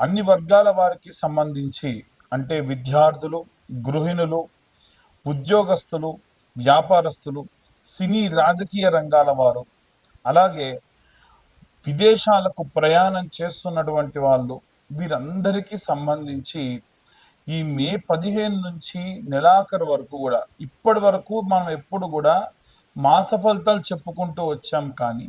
అన్ని వర్గాల వారికి సంబంధించి అంటే విద్యార్థులు గృహిణులు ఉద్యోగస్తులు వ్యాపారస్తులు సినీ రాజకీయ రంగాల వారు అలాగే విదేశాలకు ప్రయాణం చేస్తున్నటువంటి వాళ్ళు వీరందరికీ సంబంధించి ఈ మే పదిహేను నుంచి నెలాఖరు వరకు కూడా ఇప్పటి వరకు మనం ఎప్పుడు కూడా మాస ఫలితాలు చెప్పుకుంటూ వచ్చాం కానీ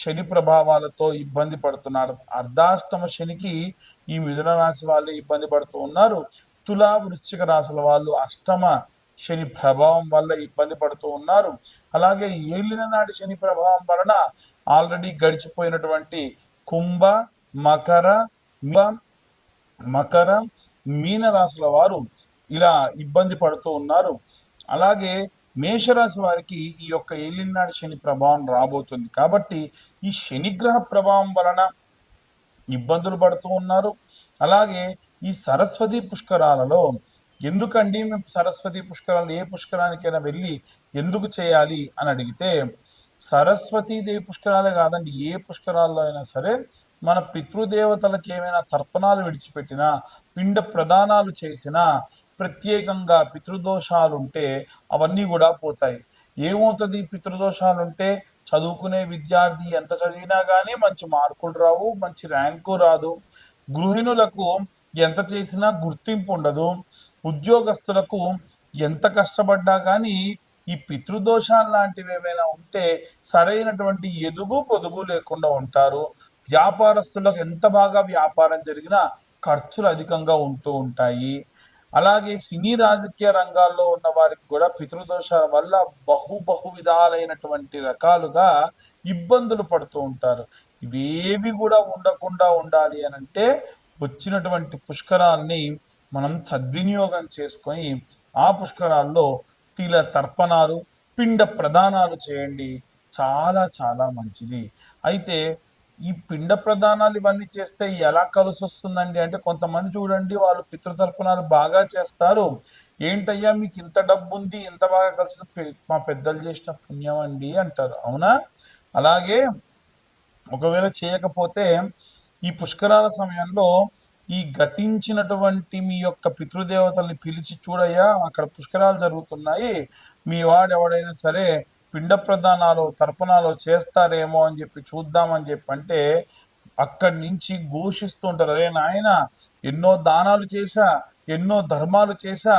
శని ప్రభావాలతో ఇబ్బంది పడుతున్నారు. అర్ధాష్టమ శనికి ఈ మిథున రాశి వాళ్ళు ఇబ్బంది పడుతూ ఉన్నారు. తులా వృశ్చిక రాశుల వాళ్ళు అష్టమ శని ప్రభావం వల్ల ఇబ్బంది పడుతూ ఉన్నారు. అలాగే ఏలిన నాటి శని ప్రభావం వలన ఆల్రెడీ గడిచిపోయినటువంటి కుంభ మకర మకర మీన రాశుల వారు ఇలా ఇబ్బంది పడుతూ ఉన్నారు. అలాగే మేషరాశి వారికి ఈ యొక్క ఏలినాడు శని ప్రభావం రాబోతుంది. కాబట్టి ఈ శనిగ్రహ ప్రభావం వలన ఇబ్బందులు పడుతూ ఉన్నారు. అలాగే ఈ సరస్వతి పుష్కరాలలో ఎందుకండి మేము సరస్వతి పుష్కరాలు ఏ పుష్కరానికైనా వెళ్ళి ఎందుకు చేయాలి అని అడిగితే సరస్వతీదేవి పుష్కరాలే కాదండి ఏ పుష్కరాల్లో అయినా సరే మన పితృదేవతలకు ఏమైనా తర్పణాలు విడిచిపెట్టినా పిండ ప్రదానాలు చేసినా ప్రత్యేకంగా పితృదోషాలు ఉంటే అవన్నీ కూడా పోతాయి. ఏమవుతుంది? పితృదోషాలు ఉంటే చదువుకునే విద్యార్థి ఎంత చదివినా కానీ మంచి మార్కులు రావు మంచి ర్యాంకు రాదు. గృహిణులకు ఎంత చేసినా గుర్తింపు ఉండదు. ఉద్యోగస్తులకు ఎంత కష్టపడ్డా కానీ ఈ పితృదోషాలు లాంటివి ఏమైనా ఉంటే సరైనటువంటి ఎదుగు పొదుగు లేకుండా ఉంటారు. వ్యాపారస్తులకు ఎంత బాగా వ్యాపారం జరిగినా ఖర్చులు అధికంగా ఉంటూ ఉంటాయి. అలాగే సినీ రాజకీయ రంగాల్లో ఉన్న వారికి కూడా పితృదోషాల వల్ల బహు బహు విధాలైనటువంటి రకాలుగా ఇబ్బందులు పడుతూ ఉంటారు. ఇవేవి కూడా ఉండకుండా ఉండాలి అని అంటే వచ్చినటువంటి పుష్కరాల్ని మనం సద్వినియోగం చేసుకొని ఆ పుష్కరాల్లో తిల తర్పణాలు పిండ ప్రదానాలు చేయండి. చాలా చాలా మంచిది. అయితే ఈ పిండ ప్రదానాలు ఇవన్నీ చేస్తే ఎలా కలిసి వస్తుందండి? అంటే కొంతమంది చూడండి వాళ్ళు పితృతర్పణాలు బాగా చేస్తారు. ఏంటయ్యా మీకు ఇంత డబ్బు ఉంది ఇంత బాగా కలిసి పె- మా పెద్దలు చేసిన పుణ్యం అండి అంటారు. అవునా? అలాగే ఒకవేళ చేయకపోతే ఈ పుష్కరాల సమయంలో ఈ గతించినటువంటి మీ యొక్క పితృదేవతల్ని పిలిచి చూడయ్యా అక్కడ పుష్కరాలు జరుగుతున్నాయి. మీ వాడు ఎవడైనా సరే పిండ ప్రదానాలు తర్పణాలు చేస్తారేమో అని చెప్పి చూద్దామని చెప్పి అంటే అక్కడి నుంచి ఘోషిస్తుంటారు అరే నాయన ఎన్నో దానాలు చేశా ఎన్నో ధర్మాలు చేశా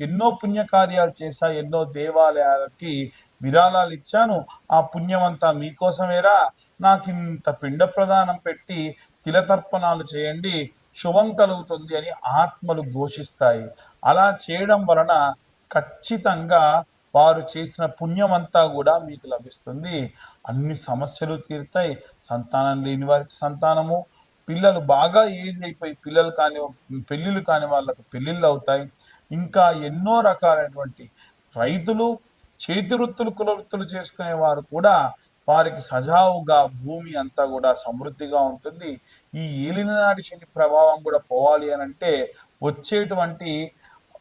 ఎన్నో పుణ్యకార్యాలు చేశా ఎన్నో దేవాలయాలకి విరాళాలు ఇచ్చాను. ఆ పుణ్యమంతా మీకోసమేరా? నాకు ఇంత పిండ ప్రదానం పెట్టి తిలతర్పణాలు చేయండి శుభం కలుగుతుంది అని ఆత్మలు ఘోషిస్తాయి. అలా చేయడం వలన ఖచ్చితంగా వారు చేసిన పుణ్యమంతా కూడా మీకు లభిస్తుంది. అన్ని సమస్యలు తీరుతాయి. సంతానం లేని వారికి సంతానము. పిల్లలు బాగా ఏజ్ అయిపోయి పిల్లలు కాని పెళ్ళిళ్ళు కాని వాళ్ళకు పెళ్ళిళ్ళు అవుతాయి. ఇంకా ఎన్నో రకాలైనటువంటి రైతులు చేతి వృత్తులు కుల వృత్తులు చేసుకునే వారు కూడా వారికి సజావుగా భూమి అంతా కూడా సమృద్ధిగా ఉంటుంది. ఈ ఏలినాటి శని ప్రభావం కూడా పోవాలి అని అంటే వచ్చేటువంటి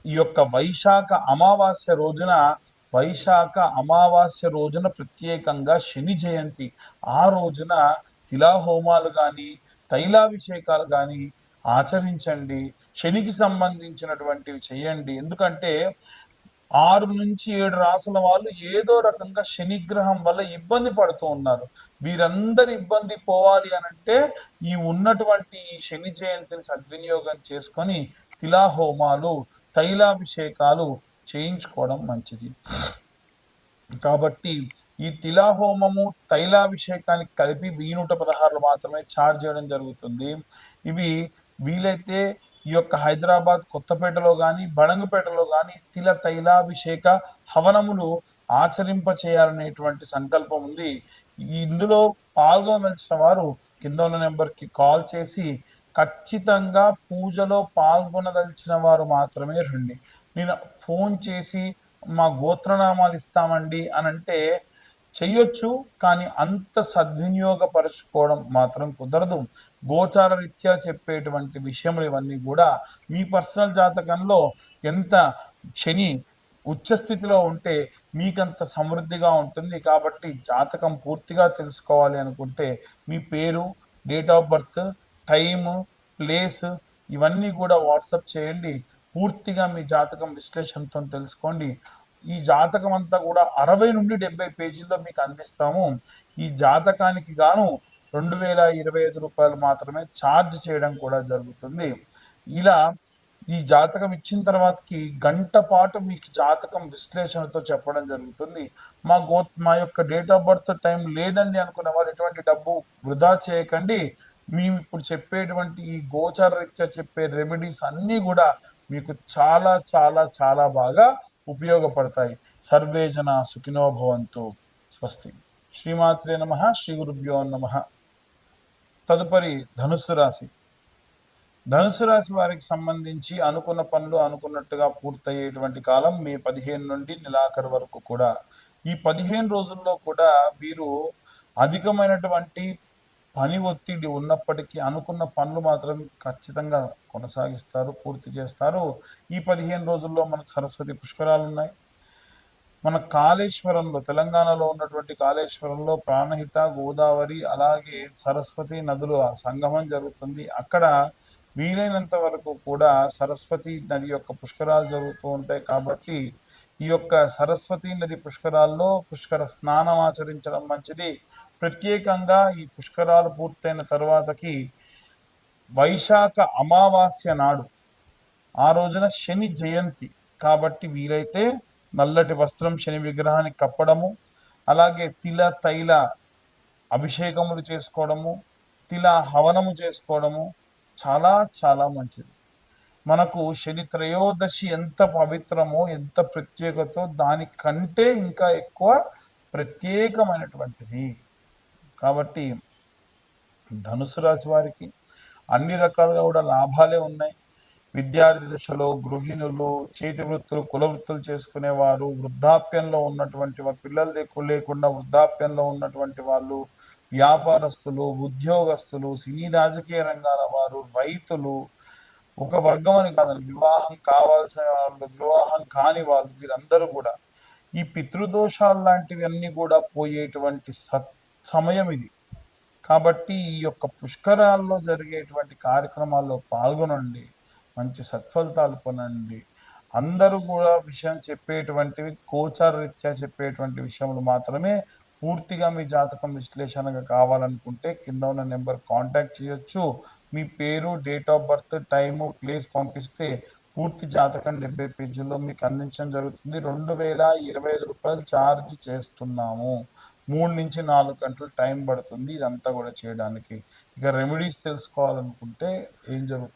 ఈ యొక్క వైశాఖ అమావాస్య రోజున వైశాఖ అమావాస్య రోజున ప్రత్యేకంగా శని జయంతి. ఆ రోజున తిలాహోమాలు కానీ తైలాభిషేకాలు కానీ ఆచరించండి. శనికి సంబంధించినటువంటివి చేయండి. ఎందుకంటే ఆరు నుంచి ఏడు రాసుల వాళ్ళు ఏదో రకంగా శనిగ్రహం వల్ల ఇబ్బంది పడుతూ ఉన్నారు. వీరందరి ఇబ్బంది పోవాలి అని అంటే ఈ ఉన్నటువంటి ఈ శని జయంతిని సద్వినియోగం చేసుకొని తిలాహోమాలు తైలాభిషేకాలు చేయించుకోవడం మంచిది. కాబట్టి ఈ తిలాహోమము తైలాభిషేకానికి కలిపి వెయ్యి నూట పదహారులు మాత్రమే ఛార్జ్ చేయడం జరుగుతుంది. ఇవి వీలైతే ఈ యొక్క హైదరాబాద్ కొత్తపేటలో కానీ బడంగపేటలో కానీ తిల తైలాభిషేక హవనములు ఆచరింప చేయాలనేటువంటి సంకల్పం ఉంది. ఇందులో పాల్గొనవలసిన వారు కింద ఉన్న నెంబర్కి కాల్ చేసి ఖచ్చితంగా పూజలో పాల్గొనదలిచిన వారు మాత్రమే రండి. నేను ఫోన్ చేసి మా గోత్రనామాలు ఇస్తామండి అని అంటే చెయ్యొచ్చు కానీ అంత సద్వినియోగపరచుకోవడం మాత్రం కుదరదు. గోచార రీత్యా చెప్పేటువంటి విషయములు ఇవన్నీ కూడా మీ పర్సనల్ జాతకంలో ఎంత శని ఉచ్చస్థితిలో ఉంటే మీకంత సమృద్ధిగా ఉంటుంది. కాబట్టి జాతకం పూర్తిగా తెలుసుకోవాలి అనుకుంటే మీ పేరు date of birth time place ఇవన్నీ కూడా వాట్సప్ చేయండి. పూర్తిగా మీ జాతకం విశ్లేషణతో తెలుసుకోండి. ఈ జాతకం అంతా కూడా అరవై నుండి డెబ్బై పేజీల్లో మీకు అందిస్తాము. ఈ జాతకానికి గాను రెండు వేల ఇరవై ఐదు రూపాయలు మాత్రమే ఛార్జ్ చేయడం కూడా జరుగుతుంది. ఇలా ఈ జాతకం ఇచ్చిన తర్వాతకి గంట పాటు మీకు జాతకం విశ్లేషణతో చెప్పడం జరుగుతుంది. మా గో మా యొక్క డేట్ ఆఫ్ బర్త్ టైం లేదండి అనుకున్న వారు ఎటువంటి డబ్బు వృధా చేయకండి. మేము ఇప్పుడు చెప్పేటువంటి ఈ గోచార రీత్యా చెప్పే రెమెడీస్ అన్నీ కూడా మీకు చాలా చాలా చాలా బాగా ఉపయోగపడతాయి. సర్వే జన సుఖినో భవంతు. స్వస్తి. శ్రీమాత్రే నమ శ్రీ గురుభ్యో నమ. తదుపరి ధనుస్సు రాశి. ధనుసు రాశి వారికి సంబంధించి అనుకున్న పనులు అనుకున్నట్టుగా పూర్తయ్యేటువంటి కాలం మే పదిహేను నుండి నెలాఖరు వరకు కూడా. ఈ పదిహేను రోజుల్లో కూడా వీరు అధికమైనటువంటి పని ఒత్తిడి ఉన్నప్పటికీ అనుకున్న పనులు మాత్రం ఖచ్చితంగా కొనసాగిస్తారు పూర్తి చేస్తారు. ఈ పదిహేను రోజుల్లో మనకు సరస్వతి పుష్కరాలు ఉన్నాయి మన కాళేశ్వరంలో తెలంగాణలో ఉన్నటువంటి కాళేశ్వరంలో ప్రాణహిత గోదావరి అలాగే సరస్వతి నదులు సంగమం జరుగుతుంది. అక్కడ వీలైనంత వరకు కూడా సరస్వతి నది యొక్క పుష్కరాలు జరుగుతూ ఉంటాయి కాబట్టి ఈ యొక్క సరస్వతి నది పుష్కరాల్లో పుష్కర స్నానం ఆచరించడం మంచిది. ప్రత్యేకంగా ఈ పుష్కరాలు పూర్తయిన తర్వాతకి వైశాఖ అమావాస్య నాడు ఆ రోజున శని జయంతి. కాబట్టి వీలైతే నల్లటి వస్త్రం శని విగ్రహానికి కప్పడము అలాగే తిల తైల అభిషేకములు చేసుకోవడము తిల హవనము చేసుకోవడము చాలా చాలా మంచిది. మనకు శని త్రయోదశి ఎంత పవిత్రమో ఎంత ప్రత్యేకతో దానికంటే ఇంకా ఎక్కువ ప్రత్యేకమైనటువంటిది. కాబట్టి ధనుసు రాశి వారికి అన్ని రకాలుగా కూడా లాభాలే ఉన్నాయి. విద్యార్థి దశలో గృహిణులు చేతి వృత్తులు కుల వృత్తులు చేసుకునేవారు వృద్ధాప్యంలో ఉన్నటువంటి పిల్లల దిక్కు లేకుండా వృద్ధాప్యంలో ఉన్నటువంటి వాళ్ళు వ్యాపారస్తులు ఉద్యోగస్తులు సినీ రాజకీయ రంగాల వారు రైతులు ఒక వర్గం అని కాదండి వివాహం కావాల్సిన వాళ్ళు వివాహం కాని వాళ్ళు వీరందరూ కూడా ఈ పితృదోషాలు లాంటివన్నీ కూడా పోయేటువంటి సత్ సమయం ఇది కాబట్టి ఈ యొక్క పుష్కరాల్లో జరిగేటువంటి కార్యక్రమాల్లో పాల్గొనండి మంచి సత్ఫలితాలు పొందండి. అందరూ కూడా విషయం చెప్పేటువంటివి గోచార రీత్యా చెప్పేటువంటి విషయములు మాత్రమే పూర్తిగా మీ జాతకం విశ్లేషణగా కావాలనుకుంటే కింద ఉన్న నెంబర్ కాంటాక్ట్ చేయొచ్చు. మీ పేరు date of birth time place పంపిస్తే పూర్తి జాతకం డెబ్బై పేజీల్లో మీకు అందించడం జరుగుతుంది. రెండు వేల ఇరవై ఐదు రూపాయలు ఛార్జ్ చేస్తున్నాము. మూడు నుంచి నాలుగు గంటలు టైం పడుతుంది. ఇదంతా కూడా చేయడానికి. ఇక రెమెడీస్ తెలుసుకోవాలనుకుంటే ఏం జరుగుతుంది?